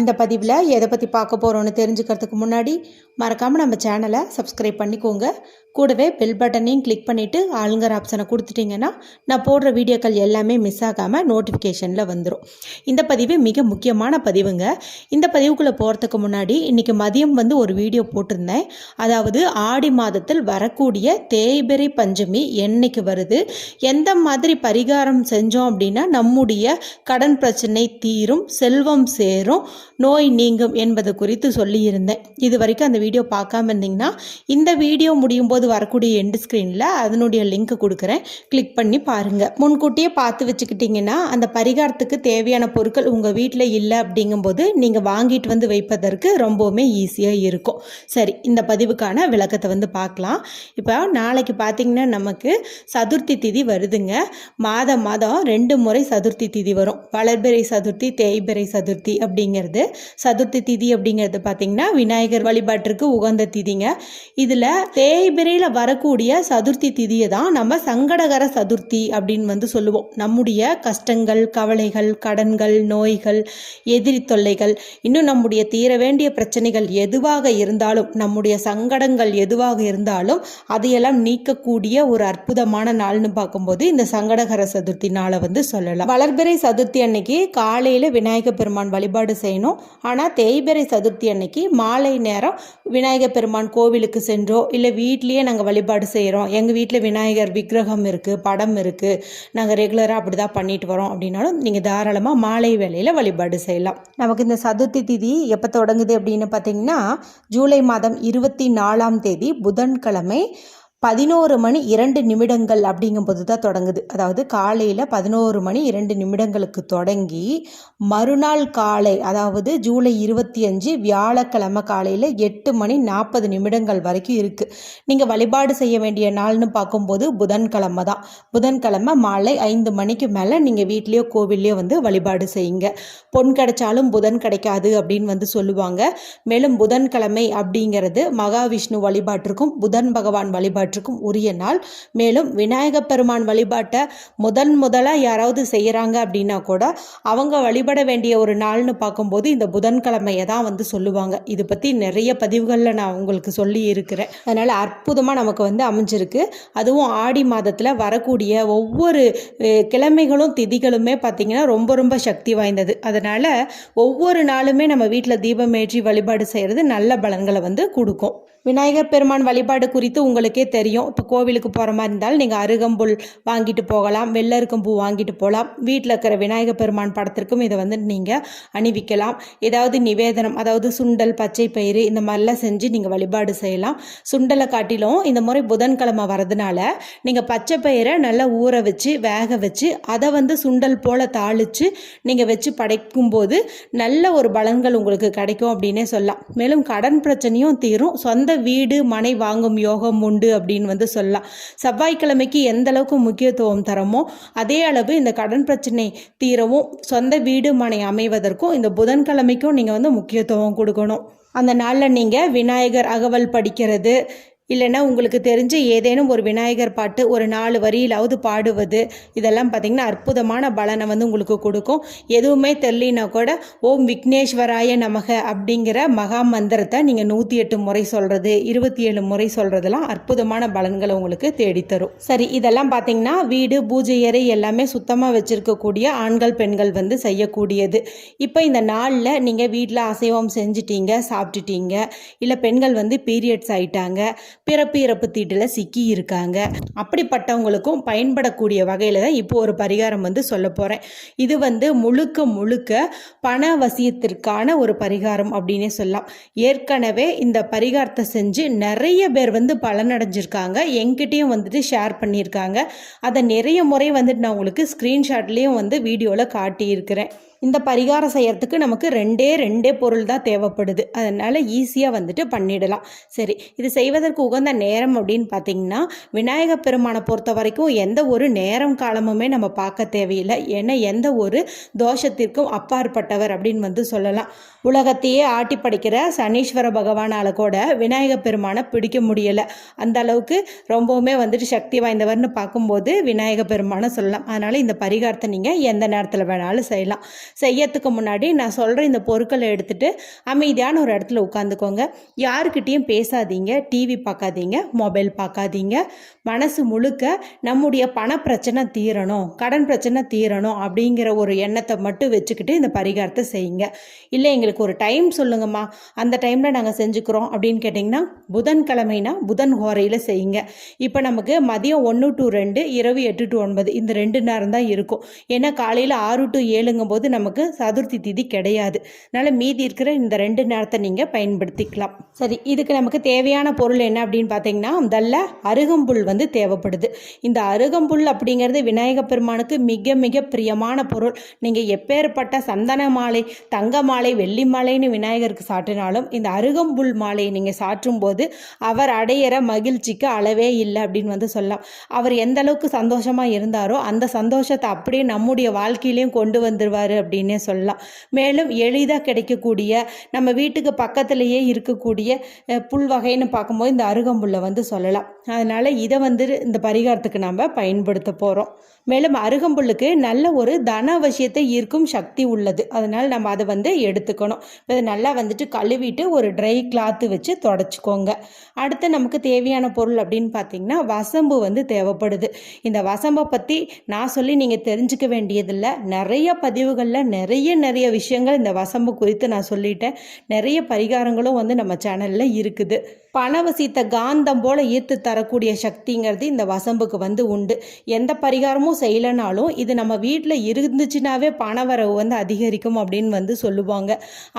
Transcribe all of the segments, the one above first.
இந்த பதிவில் எதை பற்றி பார்க்க போகிறோன்னு தெரிஞ்சுக்கிறதுக்கு முன்னாடி மறக்காமல் நம்ம சேனலை சப்ஸ்கிரைப் பண்ணிக்கோங்க. கூடவே பெல் பட்டனையும் கிளிக் பண்ணிவிட்டு ஆளுங்கர் ஆப்ஷனை கொடுத்துட்டிங்கன்னா நான் போடுற வீடியோக்கள் எல்லாமே மிஸ் ஆகாமல் நோட்டிஃபிகேஷனில் வந்துடும் இந்த பதிவு மிக முக்கியமான பதிவுங்க. இந்த பதிவுக்குள்ளே போகிறதுக்கு முன்னாடி இன்றைக்கி மதியம் வந்து ஒரு வீடியோ போட்டிருந்தேன். அதாவது ஆடி மாதத்தில் வரக்கூடிய தேய்பிறை பஞ்சமி என்னைக்கு வருது? எந்த மாதிரி பரிகாரம் செஞ்சோம் அப்படின்னா நம்முடைய கடன் பிரச்சனை தீரும் செல்வம் சேரும். நோய் நீங்கும் என்பது குறித்து சொல்லியிருந்தேன். இது வரைக்கும் அந்த வீடியோ பார்க்காம இருந்தீங்கன்னா இந்த வீடியோ முடியும் போது வரக்கூடிய எண்டு ஸ்க்ரீனில் அதனுடைய லிங்க் கொடுக்குறேன். கிளிக் பண்ணி பாருங்கள் முன்கூட்டியே பார்த்து வச்சுக்கிட்டிங்கன்னா அந்த பரிகாரத்துக்கு தேவையான பொருட்கள் உங்கள் வீட்டில் இல்லை அப்படிங்கும்போது நீங்கள் வாங்கிட்டு வந்து வைப்பதற்கு ரொம்பவுமே ஈஸியாக இருக்கும். சரி இந்த பதிவுக்கான விளக்கத்தை வந்து பார்க்கலாம். இப்போ நாளைக்கு பார்த்தீங்கன்னா நமக்கு சதுர்த்தி திதி வருதுங்க. மாதம் மாதம் ரெண்டு முறை சதுர்த்தி திதி வரும். வளர்பிறை சதுர்த்தி தேய்பிறை சதுர்த்தி அப்படிங்கிறது சதுர்த்தி திதி அப்படிங்கிறது பார்த்தீங்கன்னா விநாயகர் வழிபாட்டிற்கு உகந்த திதிங்க. இதில் தேய்பிறையில் வரக்கூடிய சதுர்த்தி திதியை தான் நம்ம சங்கடகர சதுர்த்தி அப்படின்னு வந்து சொல்லுவோம். நம்முடைய கஷ்டங்கள் கவலைகள் கடன்கள் நோய்கள் எதிரி தொல்லைகள் இன்னும் நம்முடைய தீர வேண்டிய பிரச்சனைகள் எதுவாக இருந்தாலும் நம்முடைய சங்கடங்கள் எதுவாக இருந்தாலும் அதையெல்லாம் நீக்கக்கூடிய ஒரு அற்புதமான நாள்னு பார்க்கும்போது இந்த சங்கடகர சதுர்த்தி நாளை வந்து சொல்லலாம். வளர்பிறை சதுர்த்தி அன்னைக்கு காலையில் விநாயகர் பெருமான் வழிபாடு செய்யணும். ஆனால் தேய்பிறை சதுர்த்தி அன்னைக்கு மாலை நேரம் விநாயகர் பெருமான் கோவிலுக்கு சென்றோ இல்லை வீட்லேயே நாங்கள் வழிபாடு செய்கிறோம் எங்கள் வீட்டில் விநாயகர் விக்கிரகம் இருக்குது படம் இருக்குது நாங்கள் ரெகுலராக அப்படி தான் பண்ணிட்டு வரோம். அப்படின்னாலும் நீங்கள் தாராளமாக மாலை வேலையில் வழிபாடு செய்யலாம். நமக்கு இந்த சதுர்த்தி திதி எப்போ தொடங்குது அப்படின்னு பார்த்தீங்கன்னா ஜூலை மாதம் இருபத்தி நாலாம் தேதி புதன்கிழமை பதினோரு மணி இரண்டு நிமிடங்கள் அப்படிங்கும்போது தான் தொடங்குது. அதாவது காலையில் பதினோரு மணி இரண்டு நிமிடங்களுக்கு தொடங்கி மறுநாள் காலை அதாவது ஜூலை இருபத்தி அஞ்சு வியாழக்கிழமை காலையில் எட்டு மணி நாற்பது நிமிடங்கள் வரைக்கும் இருக்குது நீங்கள் வழிபாடு செய்ய வேண்டிய நாள்னு பார்க்கும்போது புதன்கிழமை தான். புதன்கிழமை மாலை ஐந்து மணிக்கு மேலே நீங்கள் வீட்லேயோ கோவில்லையோ வந்து வழிபாடு செய்யுங்க. பொன் கிடைச்சாலும் புதன் கிடைக்காது அப்படின்னு வந்து சொல்லுவாங்க. மேலும் புதன்கிழமை அப்படிங்கிறது மகாவிஷ்ணு வழிபாட்டிற்கும் புதன் பகவான் வழிபாட்டு வழிபாட்டிற்கும் உரிய நாள். மேலும் விநாயக பெருமான் வழிபாட்டை முதன் முதலாக யாராவது செய்கிறாங்க அப்படின்னா கூட அவங்க வழிபட வேண்டிய ஒரு நாள்னு பார்க்கும்போது இந்த புதன்கிழமையை தான் வந்து சொல்லுவாங்க. இது பற்றி நிறைய பதிவுகளில் நான் உங்களுக்கு சொல்லி இருக்கிறேன். அதனால் அற்புதமாக நமக்கு வந்து அமைஞ்சிருக்கு. அதுவும் ஆடி மாதத்தில் வரக்கூடிய ஒவ்வொரு கிழமைகளும் திதிகளுமே பார்த்திங்கன்னா ரொம்ப ரொம்ப சக்தி வாய்ந்தது. அதனால் ஒவ்வொரு நாளுமே நம்ம வீட்டில் தீபம் ஏற்றி வழிபாடு செய்கிறது நல்ல பலன்களை வந்து கொடுக்கும். விநாயகர் பெருமான் வழிபாடு குறித்து உங்களுக்கே தெரியும். இப்போ கோவிலுக்கு போகிற மாதிரி இருந்தால் நீங்கள் அருகம்புல் வாங்கிட்டு போகலாம். வெள்ளருக்கம்பூ வாங்கிட்டு போகலாம். வீட்டில் இருக்கிற விநாயகர் பெருமான் படத்திற்கும் இதை வந்து நீங்கள் அணிவிக்கலாம். ஏதாவது நிவேதனம் அதாவது சுண்டல் பச்சை பயிறு இந்த மாதிரிலாம் செஞ்சு நீங்கள் வழிபாடு செய்யலாம். சுண்டலை காட்டிலும் இந்த முறை புதன்கிழமை வரதுனால நீங்கள் பச்சை பயிரை நல்லா ஊற வச்சு வேக வச்சு அதை வந்து சுண்டல் போல் தாளித்து நீங்கள் வச்சு படைக்கும்போது நல்ல ஒரு பலன்கள் உங்களுக்கு கிடைக்கும் அப்படின்னே சொல்லலாம். மேலும் கடன் பிரச்சனையும் தீரும். சொந்த வீடு மனை வாங்கும் யோகம் உண்டு அப்படின்னு வந்து சொல்லலாம். செவ்வாய்க்கிழமைக்கு எந்த அளவுக்கு முக்கியத்துவம் தரமோ அதே அளவு இந்த கடன் பிரச்சனை தீரவும் சொந்த வீடு மனை அமைவதற்கும் இந்த புதன்கிழமைக்கும் நீங்கள் வந்து முக்கியத்துவம் கொடுக்கணும். அந்த நாளில் நீங்கள் விநாயகர் அகவல் படிக்கிறது இல்லைன்னா உங்களுக்கு தெரிஞ்ச ஏதேனும் ஒரு விநாயகர் பாட்டு ஒரு நாலு வரியிலாவது பாடுவது இதெல்லாம் பார்த்திங்கன்னா அற்புதமான பலனை வந்து உங்களுக்கு கொடுக்கும். எதுவுமே தெரியலனா கூட ஓம் விக்னேஸ்வராய நமக அப்படிங்கிற மகா மந்திரத்தை நீங்கள் நூற்றி எட்டு முறை சொல்கிறது இருபத்தி ஏழு முறை சொல்கிறதெல்லாம் அற்புதமான பலன்களை உங்களுக்கு தேடித்தரும். சரி இதெல்லாம் பார்த்திங்கன்னா வீடு பூஜை அறை எல்லாமே சுத்தமாக வச்சுருக்கக்கூடிய ஆண்கள் பெண்கள் வந்து செய்யக்கூடியது. இப்போ இந்த நாளில் நீங்கள் வீட்டில் அசைவம் செஞ்சிட்டீங்க சாப்பிட்டுட்டீங்க இல்லை பெண்கள் வந்து பீரியட்ஸ் ஆயிட்டாங்க பிறப்பு இறப்பு தீட்டில் சிக்கி இருக்காங்க. அப்படிப்பட்டவங்களுக்கும் பயன்படக்கூடிய வகையில் தான் இப்போ ஒரு பரிகாரம் வந்து சொல்ல போகிறேன் இது வந்து முழுக்க முழுக்க பண வசியத்திற்கான ஒரு பரிகாரம் அப்படின்னே சொல்லலாம். ஏற்கனவே இந்த பரிகாரத்தை செஞ்சு நிறைய பேர் வந்து பலனடைஞ்சிருக்காங்க. என்கிட்டயும் வந்துட்டு ஷேர் பண்ணியிருக்காங்க. அதை நிறைய முறை வந்துட்டு நான் உங்களுக்கு ஸ்க்ரீன்ஷாட்லேயும் வந்து வீடியோவில் காட்டியிருக்கிறேன். இந்த பரிகாரம் செய்யறதுக்கு நமக்கு ரெண்டே ரெண்டே பொருள் தான் தேவைப்படுது. அதனால் ஈஸியாக வந்துட்டு பண்ணிடலாம். சரி இது செய்வதற்கு உகந்த நேரம் அப்படின்னு பார்த்தீங்கன்னா விநாயகப் பெருமானை பொறுத்த வரைக்கும் எந்த ஒரு நேரம் காலமுமே நம்ம பார்க்க தேவையில்லை. ஏன்னா எந்த ஒரு தோஷத்திற்கும் அப்பாற்பட்டவர் அப்படின்னு வந்து சொல்லலாம். உலகத்தையே ஆட்டி படிக்கிற சனீஸ்வர பகவானால் கூட விநாயகப் பெருமானை பிடிக்க முடியலை. அந்த அளவுக்கு ரொம்பவுமே வந்துட்டு சக்தி வாய்ந்தவர்னு பார்க்கும்போது விநாயக பெருமானை சொல்லலாம். அதனால் இந்த பரிகாரத்தை நீங்கள் எந்த நேரத்தில் வேணாலும் செய்யலாம். செய்யறதுக்கு முன்னாடி நான் சொல்கிற இந்த பொருட்களை எடுத்துகிட்டு அமைதியான ஒரு இடத்துல உட்காந்துக்கோங்க. யாருக்கிட்டேயும் பேசாதீங்க. டிவி பார்க்காதீங்க மொபைல் பார்க்காதீங்க. மனசு முழுக்க நம்முடைய பண பிரச்சனை தீரணும் கடன் பிரச்சனை தீரணும் அப்படிங்கிற ஒரு எண்ணத்தை மட்டும் வச்சுக்கிட்டு இந்த பரிகாரத்தை செய்யுங்க. இல்லை எங்களுக்கு ஒரு டைம் சொல்லுங்கம்மா. அந்த டைமில் நாங்கள் செஞ்சுக்கிறோம் அப்படின்னு கேட்டிங்கன்னா புதன்கிழமைனா புதன் ஹோரையில் செய்யுங்க. இப்போ நமக்கு மதியம் ஒன்று டு ரெண்டு இரவு எட்டு டு ஒன்பது இந்த ரெண்டு நேரம் தான் இருக்கும். ஏன்னா காலையில் ஆறு டு ஏழுங்கும் போது நமக்கு சதுர்த்தி திதி கிடையாது. அதனால் மீதி இருக்கிற இந்த ரெண்டு நேரத்தை நீங்கள் பயன்படுத்திக்கலாம். சரி இதுக்கு நமக்கு தேவையான பொருள் என்ன அப்படின்னு அப்படின்னு பார்த்தீங்கன்னா முதல்ல அருகம்புல் வந்து தேவைப்படுது. இந்த அருகம்புல் அப்படிங்கிறது விநாயக பெருமானுக்கு மிக மிக பிரியமான பொருள். நீங்கள் எப்பேற்பட்ட சந்தன மாலை தங்க மாலை வெள்ளி மாலைன்னு விநாயகருக்கு சாற்றினாலும் இந்த அருகம்புல் மாலையை நீங்கள் சாற்றும் போது அவர் அடையிற மகிழ்ச்சிக்கு அளவே இல்லை அப்படின்னு வந்து சொல்லலாம். அவர் எந்த அளவுக்கு சந்தோஷமாக இருந்தாரோ அந்த சந்தோஷத்தை அப்படியே நம்முடைய வாழ்க்கையிலையும் கொண்டு வந்துடுவார் அப்படின்னே சொல்லலாம். மேலும் எளிதாக கிடைக்கக்கூடிய நம்ம வீட்டுக்கு பக்கத்துலேயே இருக்கக்கூடிய புல் வகைன்னு பார்க்கும்போது இந்த அருகம்புல்லை வந்து சொல்லலாம். அதனால் இதை வந்து இந்த பரிகாரத்துக்கு நம்ம பயன்படுத்த போகிறோம் மேலும் அருகம்புல்லுக்கு நல்ல ஒரு தன அவசியத்தை ஈர்க்கும் சக்தி உள்ளது. அதனால் நம்ம அதை வந்து எடுத்துக்கணும். இதை நல்லா வந்துட்டு கழுவிட்டு ஒரு ட்ரை கிளாத்து வச்சு தொடச்சிக்கோங்க. அடுத்து நமக்கு தேவையான பொருள் அப்படின்னு பார்த்தீங்கன்னா வசம்பு வந்து தேவைப்படுது. இந்த வசம்பை பற்றி நான் சொல்லி நீங்கள் தெரிஞ்சுக்க வேண்டியதில்லை. நிறைய பதிவுகளில் நிறைய நிறைய விஷயங்கள் இந்த வசம்பு குறித்து நான் சொல்லிட்டேன். நிறைய பரிகாரங்களும் வந்து நம்ம சேனலில் இருக்குது. பணவசித்த காந்தம் போல ஈர்த்து தரக்கூடிய சக்திங்கிறது இந்த வசம்புக்கு வந்து உண்டு. எந்த பரிகாரமும் செய்யலைனாலும் இது நம்ம வீட்டில் இருந்துச்சுனாவே பணவரவு வந்து அதிகரிக்கும் அப்படின்னு வந்து சொல்லுவாங்க.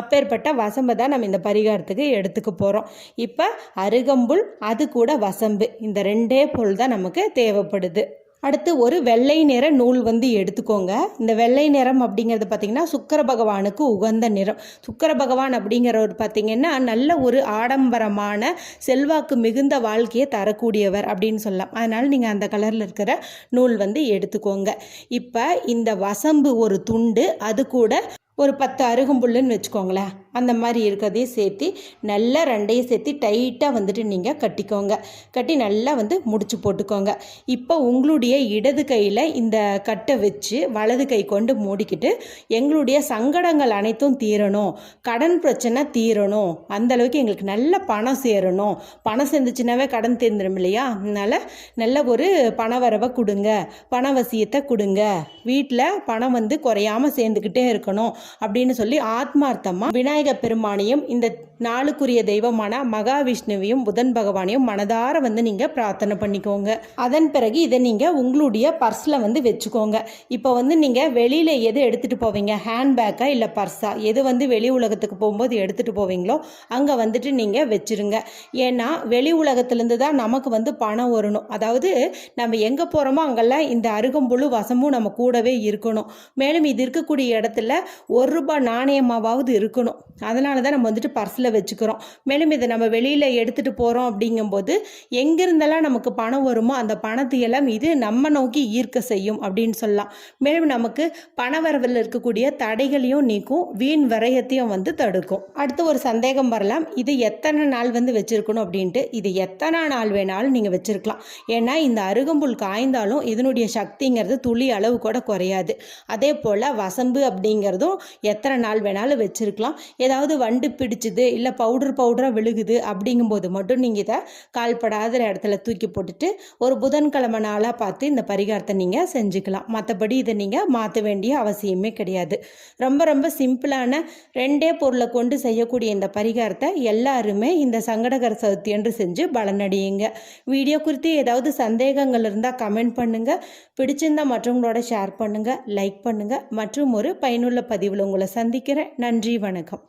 அப்பேற்பட்ட வசம்பை தான் நம்ம இந்த பரிகாரத்துக்கு எடுத்துக்க போகிறோம் இப்போ அருகம்புல் அது கூட வசம்பு. இந்த ரெண்டே பொருள் தான் நமக்கு தேவைப்படுது. அடுத்து ஒரு வெள்ளை நிற நூல் வந்து எடுத்துக்கோங்க. இந்த வெள்ளை நிறம் அப்படிங்கிறது பார்த்திங்கன்னா சுக்கர பகவானுக்கு உகந்த நிறம். சுக்கர பகவான் அப்படிங்கிறவர் பார்த்திங்கன்னா நல்ல ஒரு ஆடம்பரமான செல்வாக்கு மிகுந்த வாழ்க்கையை தரக்கூடியவர் அப்படின்னு சொல்லலாம். அதனால் நீங்கள் அந்த கலரில் இருக்கிற நூல் வந்து எடுத்துக்கோங்க. இப்போ இந்த வசம்பு ஒரு துண்டு அது கூட ஒரு பத்து அருகம்புல்லுன்னு வச்சுக்கோங்களேன். அந்த மாதிரி இருக்கிறதையும் சேர்த்து நல்லா ரெண்டையும் சேர்த்து டைட்டாக வந்துட்டு நீங்கள் கட்டிக்கோங்க. கட்டி நல்லா வந்து முடிச்சு போட்டுக்கோங்க. இப்போ உங்களுடைய இடது கையில் இந்த கட்டை வச்சு வலது கை கொண்டு மூடிக்கிட்டு எங்களுடைய சங்கடங்கள் அனைத்தும் தீரணும். கடன் பிரச்சனை தீரணும். அந்தளவுக்கு எங்களுக்கு நல்ல பணம் சேரணும். பணம் சேர்ந்துச்சுனாவே கடன் தேர்ந்துடும் இல்லையா? அதனால் நல்ல ஒரு பண வரவை கொடுங்க பணவசியத்தை கொடுங்க. வீட்டில் பணம் வந்து குறையாம சேர்ந்துக்கிட்டே இருக்கணும் அப்படின்னு சொல்லி ஆத்மார்த்தமாக விநாயகர் பெருமானையும் இந்த நாளுக்குரிய தெய்வமான மகாவிஷ்ணுவையும் புதன் பகவானையும் மனதார வந்து நீங்கள் பிரார்த்தனை பண்ணிக்கோங்க. அதன் பிறகு இதை நீங்கள் உங்களுடைய பர்ஸில் வந்து வச்சுக்கோங்க. இப்போ வந்து நீங்கள் வெளியில் எது எடுத்துகிட்டு போவீங்க? ஹேண்ட்பேக்கா இல்லை பர்ஸா? எது வந்து வெளி உலகத்துக்கு போகும்போது எடுத்துகிட்டு போவீங்களோ அங்கே வந்துட்டு நீங்கள் வச்சுருங்க. ஏன்னா வெளி உலகத்துலேருந்து தான் நமக்கு வந்து பணம் வரணும். அதாவது நம்ம எங்கே போகிறோமோ அங்கெல்லாம் இந்த அருகம்புழு வசமும் நம்ம கூடவே இருக்கணும். மேலும் இது இருக்கக்கூடிய இடத்துல ஒரு ரூபாய் நாணயமாவது இருக்கணும். அதனால தான் நம்ம வந்துட்டு பர்ஸில் வச்சுக்கிறோம். மேலும் இதை நம்ம வெளியில் எடுத்துகிட்டு போகிறோம் அப்படிங்கும்போது எங்கிருந்தெல்லாம் நமக்கு பணம் வருமோ அந்த பணத்தை எல்லாம் இது நம்ம நோக்கி ஈர்க்க செய்யும் அப்படின்னு சொல்லலாம். மேலும் நமக்கு பணவரவில் இருக்கக்கூடிய தடைகளையும் நீக்கும் வீண் விரயத்தையும் வந்து தடுக்கும். அடுத்து ஒரு சந்தேகம் வரலாம். இது எத்தனை நாள் வந்து வச்சுருக்கணும் அப்படின்ட்டு. இது எத்தனை நாள் வேணாலும் நீங்கள் வச்சுருக்கலாம். ஏன்னா இந்த அருகம்புல் காய்ந்தாலும் இதனுடைய சக்திங்கிறது துளி அளவு கூட குறையாது. அதே போல் வசம்பு அப்படிங்கிறதும் எத்தனை நாள் வேணாலும் வச்சுருக்கலாம். ஏதாவது வண்டு பிடிச்சிது இல்லை பவுடர் பவுடராக விழுகுது அப்படிங்கும்போது மட்டும் நீங்கள் இதை கால்படாத இடத்துல தூக்கி போட்டுட்டு ஒரு புதன்கிழமை நாளாக பார்த்து இந்த பரிகாரத்தை நீங்கள் செஞ்சுக்கலாம். மற்றபடி இதை நீங்கள் மாற்ற வேண்டிய அவசியமே கிடையாது. ரொம்ப ரொம்ப சிம்பிளான ரெண்டே பொருளை கொண்டு செய்யக்கூடிய இந்த பரிகாரத்தை எல்லாருமே இந்த சங்கடகர சதுர்த்தி என்று செஞ்சு பலனடையுங்க வீடியோ குறித்து ஏதாவது சந்தேகங்கள் இருந்தால் கமெண்ட் பண்ணுங்கள் பிடிச்சிருந்தால் மற்றவங்களோட ஷேர் பண்ணுங்கள் லைக் பண்ணுங்கள் மற்றும் ஒரு பயனுள்ள பதிவில் உங்களை சந்திக்கிறேன். நன்றி வணக்கம்.